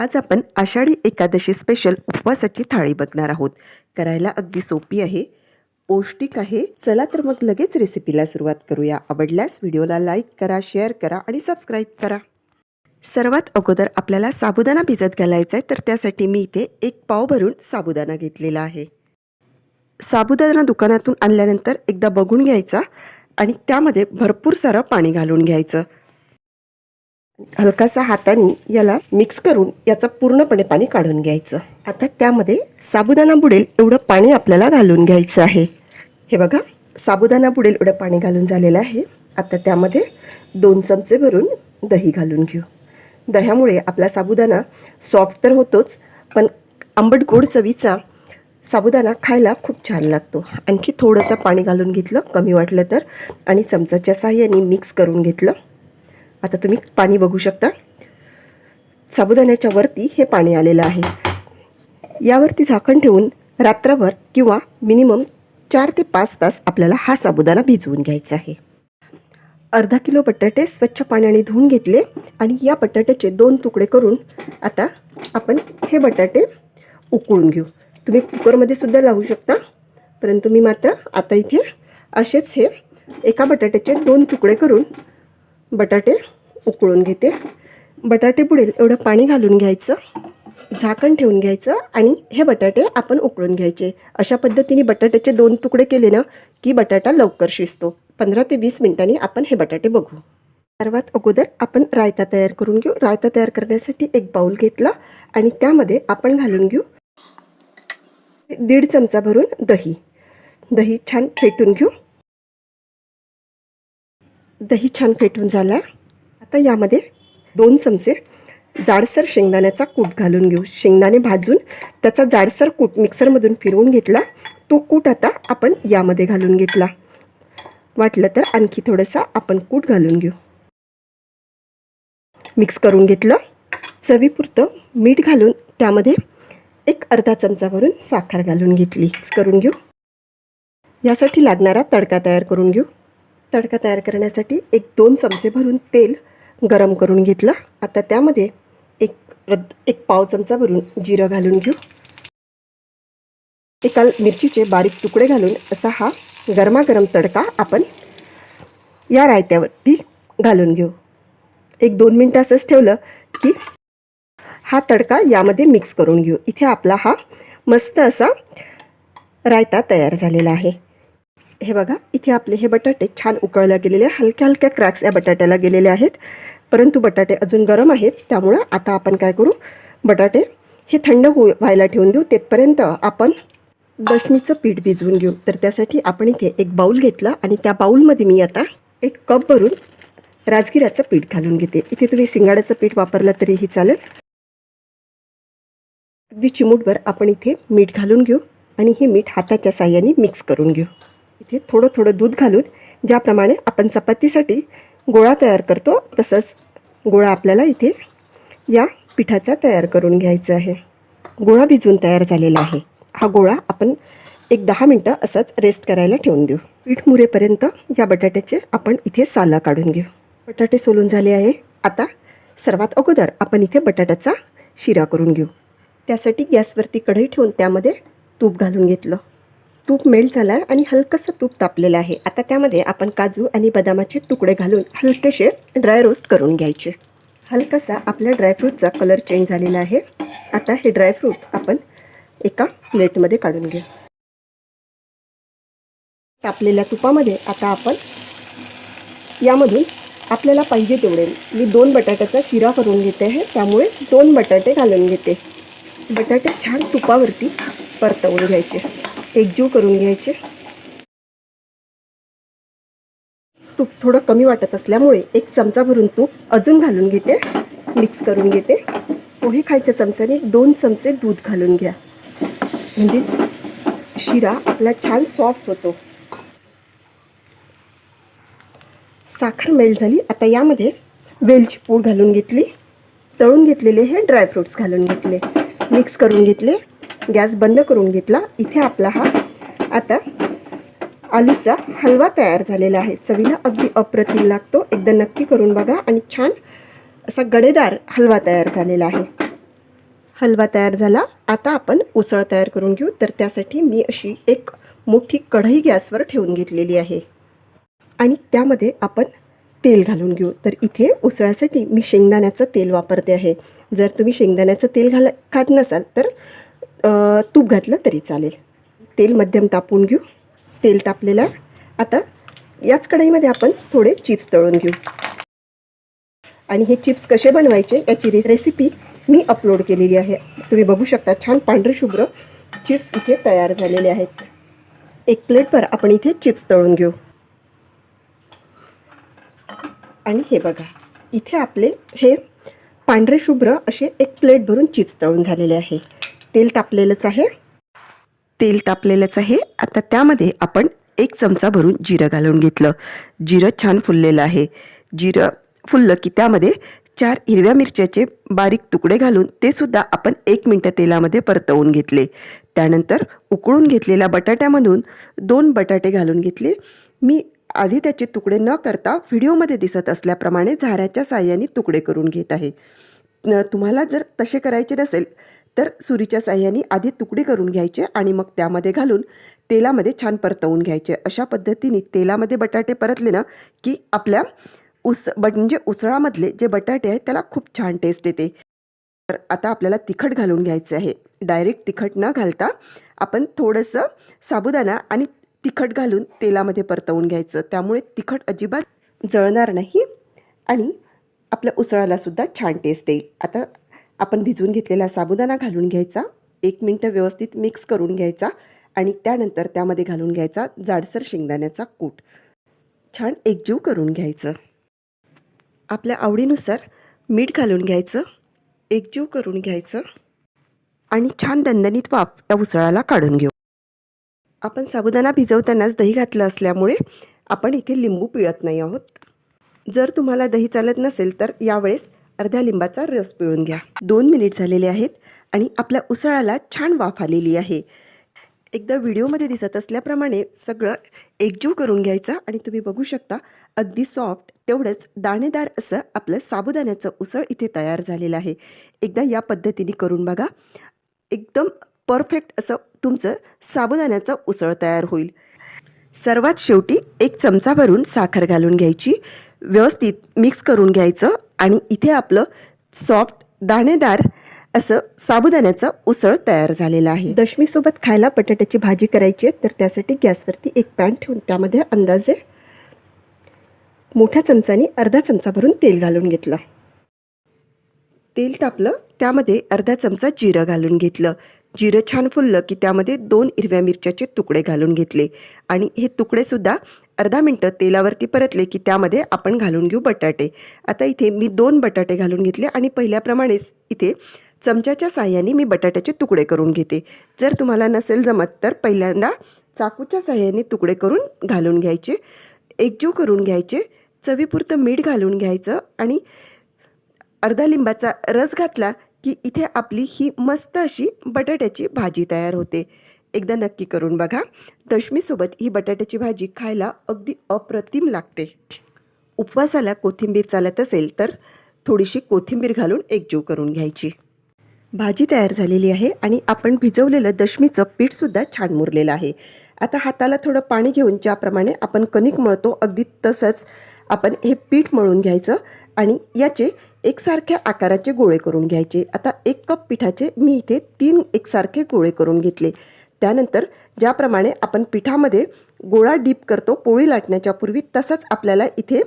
आज आपण आषाढी एकादशी स्पेशल उपवासाची थाळी बघणार आहोत. करायला अगदी सोपी आहे. पौष्टिक आहे. चला तर मग लगेच रेसिपीला सुरुवात करूया. आवडल्यास व्हिडिओला लाईक करा शेअर करा आणि सबस्क्राईब करा. सर्वात अगोदर आपल्याला साबुदाणा भिजत घालायचा आहे तर त्यासाठी मी इथे एक पाव भरून साबुदाणा घेतलेला आहे. साबुदाणा दुकानातून आणल्यानंतर एकदा बघून घ्यायचा आणि त्यामध्ये भरपूर सारं पाणी घालून घ्यायचं. हलकासा हाताने याला मिक्स करून याचं पूर्णपणे पाणी काढून घ्यायचं. आता त्यामध्ये साबुदाणा बुडेल एवढं पाणी आपल्याला घालून घ्यायचं आहे. हे बघा साबुदाणा बुडेल एवढं पाणी घालून झालेलं आहे. आता त्यामध्ये दोन चमचे भरून दही घालून घेऊ. दह्यामुळे आपला साबुदाणा सॉफ्ट तर होतोच पण आंबट गोड चवीचा साबुदाणा खायला खूप छान लागतो. आणखी थोडंसं पाणी घालून घेतलं कमी वाटलं तर आणि चमचाच्या साह्याने मिक्स करून घेतलं. आता तुम्ही पाणी बघू शकता. साबुदाण्याच्या वरती हे पाणी आलेलं आहे. यावरती झाकण ठेवून रात्रभर किंवा मिनिमम चार ते पाच तास आपल्याला हा साबुदाणा भिजवून घ्यायचा आहे. अर्धा किलो बटाटे स्वच्छ पाण्याने धुवून घेतले आणि या बटाट्याचे दोन तुकडे करून आता आपण हे बटाटे उकळून घेऊ. तुम्ही कुकरमध्ये सुद्धा लावू शकता परंतु मी मात्र आता इथे असेच हे एका बटाट्याचे दोन तुकडे करून बटाटे उकळून घेते. बटाटे बुडेल एवढं पाणी घालून घ्यायचं झाकण ठेवून घ्यायचं आणि हे बटाटे आपण उकळून घ्यायचे. अशा पद्धतीने बटाट्याचे दोन तुकडे केले ना की बटाटा लवकर शिजतो. पंधरा ते वीस मिनिटांनी आपण हे बटाटे बघू. सर्वात अगोदर आपण रायता तयार करून घेऊ. रायता तयार करण्यासाठी एक बाऊल घेतला आणि त्यामध्ये आपण घालून घेऊ दीड चमचा भरून दही. दही छान फेटून घेऊ. दही छान फेटून झाला आता यामध्ये दोन चमचे जाडसर शेंगदाण्याचा कूट घालून घेऊ. शेंगदाणे भाजून त्याचा जाडसर कूट मिक्सरमधून फिरवून घेतला. तो कूट आता आपण यामध्ये घालून घेतला. वाटलं तर आणखी थोडंसं आपण कूट घालून घेऊ. मिक्स करून घेतलं. चवीपुरतं मीठ घालून त्यामध्ये एक अर्धा चमचा भरून साखर घालून घेतली. मिक्स करून घेऊ. यासाठी लागणारा तडका तयार करून घेऊ. तडका तयार करण्यासाठी एक दोन चमचे भरून तेल गरम करून घेतलं. आता त्यामध्ये एक रद्द एक पाव चमचा भरून जिरं घालून घेऊ. एका मिरचीचे बारीक तुकडे घालून असा हा गरमागरम तडका आपण या रायत्यावरती घालून घेऊ. एक दोन मिनटं असंच ठेवलं की हा तडका यामध्ये मिक्स करून घेऊ. इथे आपला हा मस्त असा रायता तयार झालेला आहे. हे बघा इथे आपले हे बटाटे छान उकळल्या गेलेले हलक्या हलक्या क्रॅक्स या बटाट्याला गेलेले आहेत. परंतु बटाटे अजून गरम आहेत. त्यामुळं आता आपण काय करू? बटाटे हे थंड हो व्हायला ठेवून देऊ. तेथपर्यंत आपण दशमीचं पीठ भिजवून घेऊ. तर त्यासाठी आपण इथे एक बाऊल घेतला आणि त्या बाऊलमध्ये मी आता एक कप भरून राजगिराचं पीठ घालून घेते. इथे तुम्ही शिंगाड्याचं पीठ वापरलं तरीही चालेल. अगदी चिमूटभर आपण इथे मीठ घालून घेऊ आणि हे मीठ हाताच्या साह्याने मिक्स करून घेऊ. इथे थोडं थोडं दूध घालून ज्याप्रमाणे आपण चपातीसाठी गोळा तयार करतो तसंच गोळा आपल्याला इथे या पिठाचा तयार करून घ्यायचा आहे. गोळा भिजवून तयार झालेला आहे. हा गोळा आपण एक दहा मिनटं असंच रेस्ट करायला ठेवून देऊ. पीठ मुरेपर्यंत या बटाट्याचे आपण इथे साला काढून घेऊ. बटाटे सोलून झाले आहे. आता सर्वात अगोदर आपण इथे बटाट्याचा शिरा करून घेऊ. त्यासाठी गॅसवरती कढई ठेवून त्यामध्ये तूप घालून घेतलं. तूप मेल्ट झालं आहे आणि हलकंसं तूप तापलेलं आहे. आता त्यामध्ये आपण काजू आणि बदामाचे तुकडे घालून हलकेसे ड्राय रोस्ट करून घ्यायचे. हलकासा आपल्या ड्रायफ्रूटचा कलर चेंज झालेला आहे. आता हे ड्रायफ्रूट आपण एका प्लेटमध्ये काढून घेऊ. तापलेल्या तुपामध्ये आता आपण यामधून आपल्याला पाहिजे तेवढे. मी दोन बटाट्याचा शिरा करून घेते आहे. त्यामुळे दोन बटाटे घालून घेते. बटाटे छान तुपावरती परतवून घ्यायचे. एकजीव करून घ्यायचे. तूप थोडं कमी वाटत असल्यामुळे एक चमचा भरून तूप अजून घालून घेते. मिक्स करून घेते. पोहे खायच्या चमच्याने दोन चमचे दूध घालून घ्या. म्हणजे शिरा आपला छान सॉफ्ट होतो. साखर मेल्ट झाली. आता यामध्ये वेलची पूड घालून घेतली. तळून घेतलेले हे ड्रायफ्रुट्स घालून घेतले. मिक्स करून घेतले. गॅस बंद करून घेतला. इथे आपला हा आता आलूचा हलवा तयार झालेला आहे. चवीला अगदी अप्रतिम लागतो. एकदा नक्की करून बघा आणि छान असा गडेदार हलवा तयार झालेला आहे. हलवा तयार झाला. आता आपण उसळ तयार करून घेऊ. तर त्यासाठी मी अशी एक मोठी कढई गॅसवर ठेवून घेतलेली आहे. आणि त्यामध्ये आपण तेल घालून घेऊ. तर इथे उसळ्यासाठी मी शेंगदाण्याचं तेल वापरते आहे. जर तुम्ही शेंगदाण्याचं तेल घाल खात नसाल तर तूप घातलं तरी चालेल. तेल मध्यम तापून घेऊ. तेल तापलेलं आता याच कढईमध्ये आपण थोडे चिप्स तळून घेऊ. आणि हे चिप्स कसे बनवायचे याची रे रेसिपी मी अपलोड केलेली आहे. तुम्ही बघू शकता छान पांढरे शुभ्र चिप्स इथे तयार झालेले आहेत. एक प्लेटभर आपण इथे चिप्स तळून घेऊ. आणि हे बघा इथे आपले हे पांढरे शुभ्र असे एक प्लेट भरून चिप्स तळून झालेले आहे. तेल तापलेलंच आहे. तेल तापलेलंच आहे. आता त्यामध्ये आपण एक चमचा भरून जिरं घालून घेतलं. जिरं छान फुललेलं आहे. जिरं फुललं की त्यामध्ये चार हिरव्या मिरच्याचे बारीक तुकडे घालून ते सुद्धा आपण एक मिनटं तेलामध्ये परतवून घेतले. त्यानंतर उकळून घेतलेल्या बटाट्यामधून दोन बटाटे घालून घेतले. मी आधी त्याचे तुकडे न करता व्हिडिओमध्ये दिसत असल्याप्रमाणे झाऱ्याच्या साह्याने तुकडे करून घेत आहे. न- तुम्हाला जर तसे करायचे नसेल तर सुरीच्या साह्याने आधी तुकडे करून घ्यायचे आणि मग त्यामध्ये घालून तेलामध्ये छान परतवून घ्यायचे. अशा पद्धतीने तेलामध्ये बटाटे परतले ना की आपल्या उस बट म्हणजे उसळामधले जे बटाटे आहेत त्याला खूप छान टेस्ट येते. तर आता आपल्याला तिखट घालून घ्यायचं आहे. डायरेक्ट तिखट न घालता आपण थोडंसं साबुदाणा आणि तिखट घालून तेलामध्ये परतवून घ्यायचं. त्यामुळे तिखट अजिबात जळणार नाही आणि आपल्या उसळालासुद्धा छान टेस्ट येईल. आता आपण भिजवून घेतलेला साबुदाणा घालून घ्यायचा. एक मिनटं व्यवस्थित मिक्स करून घ्यायचा आणि त्यानंतर त्यामध्ये घालून घ्यायचा जाडसर शेंगदाण्याचा कूट. छान एकजीव करून घ्यायचं. आपल्या आवडीनुसार मीठ घालून घ्यायचं. एकजीव करून घ्यायचं. आणि छान दणदणीत वाफ या उसळाला काढून घेऊ. आपण साबुदाणा भिजवतानाच दही घातलं असल्यामुळे आपण इथे लिंबू पिळत नाही आहोत. जर तुम्हाला दही चालत नसेल तर यावेळेस अर्ध्या लिंबाचा रस पिळून घ्या. दोन मिनिट झालेले आहेत आणि आपल्या उसळाला छान वाफ आलेली आहे. एकदा व्हिडिओमध्ये दिसत असल्याप्रमाणे सगळं एकजीव करून घ्यायचं आणि तुम्ही बघू शकता अगदी सॉफ्ट तेवढंच दाणेदार असं आपलं साबुदाण्याचं उसळ इथे तयार झालेलं आहे. एकदा या पद्धतीने करून बघा. एकदम परफेक्ट असं तुमचं साबुदाण्याचं उसळ तयार होईल. सर्वात शेवटी एक चमचा भरून साखर घालून घ्यायची. व्यवस्थित मिक्स करून घ्यायचं आणि इथे आपलं सॉफ्ट दाणेदार असं साबुदाण्याचं उसळ तयार झालेलं आहे. दशमीसोबत खायला बटाट्याची भाजी करायची आहे तर त्यासाठी गॅसवरती एक पॅन ठेवून त्यामध्ये अंदाजे मोठ्या चमचाने अर्धा चमचा भरून तेल घालून घेतलं. तेल तापलं त्यामध्ये अर्धा चमचा जिरं घालून घेतलं. जिरं छान फुललं की त्यामध्ये दोन हिरव्या मिरच्याचे तुकडे घालून घेतले. आणि हे तुकडेसुद्धा अर्धा मिनटं तेलावरती परतले की त्यामध्ये आपण घालून घेऊ बटाटे. आता इथे मी दोन बटाटे घालून घेतले आणि पहिल्याप्रमाणेच इथे चमच्याच्या साह्याने मी बटाट्याचे तुकडे करून घेते. जर तुम्हाला नसेल जमत तर पहिल्यांदा चाकूच्या साह्याने तुकडे करून घालून घ्यायचे. एकजीव करून घ्यायचे. चवीपुरतं मीठ घालून घ्यायचं आणि अर्धा लिंबाचा रस घातला की इथे आपली ही मस्त अशी बटाट्याची भाजी तयार होते. एकदा नक्की करून बघा. दशमीसोबत ही बटाट्याची भाजी खायला अगदी अप्रतिम लागते. उपवासाला कोथिंबीर चालत असेल तर थोडीशी कोथिंबीर घालून एकजीव करून घ्यायची. भाजी तयार झालेली आहे आणि आपण भिजवलेलं दशमीचं पीठसुद्धा छान मुरलेलं आहे. आता हाताला थोडं पाणी घेऊन ज्याप्रमाणे आपण कणिक मळतो अगदी तसंच आपण हे पीठ मळून घ्यायचं आणि याचे एकसारख्या आकाराचे गोळे करून घ्यायचे. आता एक कप पिठाचे मी इथे तीन एकसारखे गोळे करून घेतले. त्यानंतर ज्याप्रमाणे आपण पिठामध्ये गोळा डीप करतो पोळी लाटण्याच्या पूर्वी तसंच आपल्याला इथे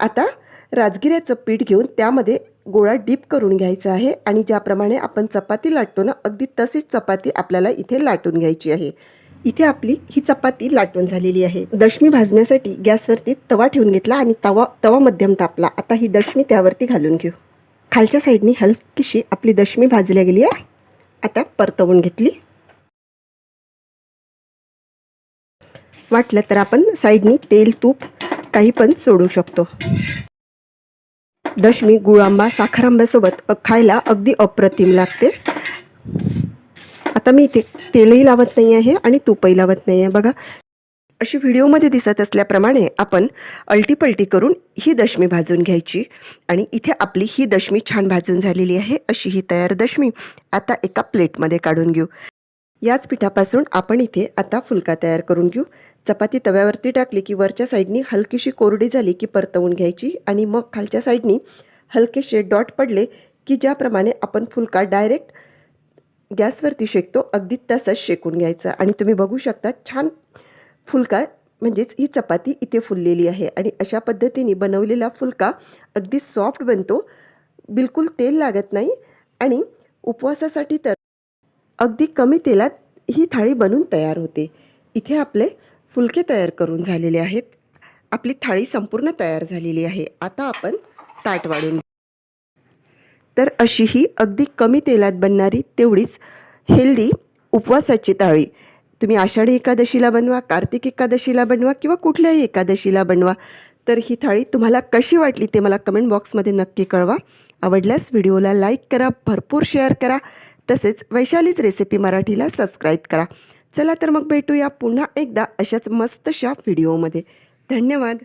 आता राजगिऱ्याचं पीठ घेऊन त्यामध्ये गोळा डीप करून घ्यायचा आहे आणि ज्याप्रमाणे आपण चपाती लाटतो ना अगदी तशीच चपाती आपल्याला इथे लाटून घ्यायची आहे. इथे आपली ही चपाती लाटून झालेली आहे. दशमी भाजण्यासाठी गॅसवरती तवा ठेवून घेतला आणि तवा तवा मध्यम तापला. आता ही दशमी त्यावरती घालून घेऊ. खालच्या साईडनी हलकीशी आपली दशमी भाजल्या गेली आहे. आता परतवून घेतली. वाटलं तर आपण साईडनी तेल तूप काही पण सोडू शकतो. दशमी गुळ आंबा साखर आंब्यासोबत खायला अगदी अप्रतिम लागते. आता मी इथे तेलही लावत नाही आहे आणि तूपही लावत नाही आहे. बघा अशी व्हिडिओमध्ये दिसत असल्याप्रमाणे आपण अल्टीपल्टी करून ही दशमी भाजून घ्यायची आणि इथे आपली ही दशमी छान भाजून झालेली आहे. अशी ही तयार दशमी आता एका प्लेटमध्ये काढून घेऊ. याच पिठापासून आपण इथे आता फुलका तयार करून घेऊ. चपाती तव्यावरती टाकली की वरच्या साईडनी हलकीशी कोरडी झाली की परतवून घ्यायची आणि मग खालच्या साईडनी हलकेसे डॉट पडले की ज्याप्रमाणे आपण फुलका डायरेक्ट गॅसवरती शेकतो अगदी तसंच शेकून घ्यायचं. आणि तुम्ही बघू शकता छान फुलका म्हणजेच ही चपाती इथे फुललेली आहे. आणि अशा पद्धतीने बनवलेला फुलका अगदी सॉफ्ट बनतो बिलकुल तेल लागत नाही आणि उपवासासाठी तर अगदी कमी तेलात ही थाळी बनून तयार होते. इथे आपले फुलके तयार करून झालेले आहेत. आपली थाळी संपूर्ण तयार झालेली आहे. आता आपण ताट वाढून तर अशी ही अगदी कमी तेलात बनणारी तेवढीच हेल्दी उपवासाची थाळी. तुम्ही आषाढी एकादशीला बनवा कार्तिक एकादशीला बनवा किंवा कुठल्याही एकादशीला बनवा तर ही थाळी तुम्हाला कशी वाटली ते मला कमेंट बॉक्समध्ये नक्की कळवा. आवडल्यास व्हिडिओला लाईक करा भरपूर शेअर करा. तसेच वैशालीच रेसिपी मराठीला सबस्क्राईब करा. चला तर मग भेटूया पुन्हा एकदा अशाच मस्तशा व्हिडिओमध्ये. धन्यवाद.